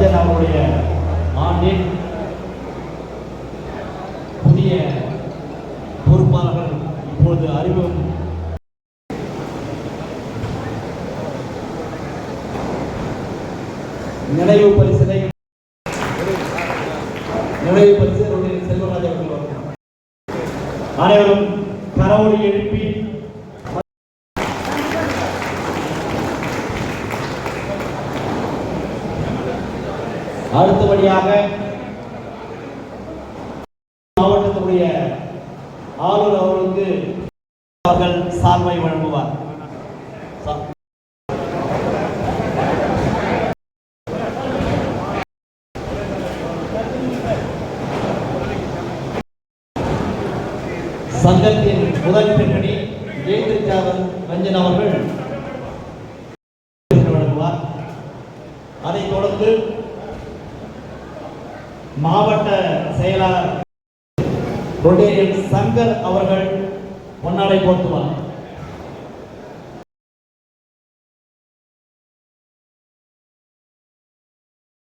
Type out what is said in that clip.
தென் அவருடைய ஆண்டின் புதிய பொறுப்பாளர்கள் இப்பொழுது அறிமுகம். நினைவு பரிசனை நினைவு பரிசு செல்வராஜ் அவர்கள் அனைவரும் கரவொலி எழுப்பி அடுத்தபடியாக மாவட்டத்தினுடைய ஆளுநர் அவர்களுக்கு அவர்கள் சால்வை வழங்குவார். சங்கத்தின் முதல் பெண்மணி ஜெயந்திரிச்சாதன் ரஞ்சன் அவர்கள் வழங்குவார். அதைத் தொடர்ந்து மாவட்ட செயலாளர் ரொட்டேரியன் சங்கர் அவர்கள் பொன்னாடை போர்த்துவார்.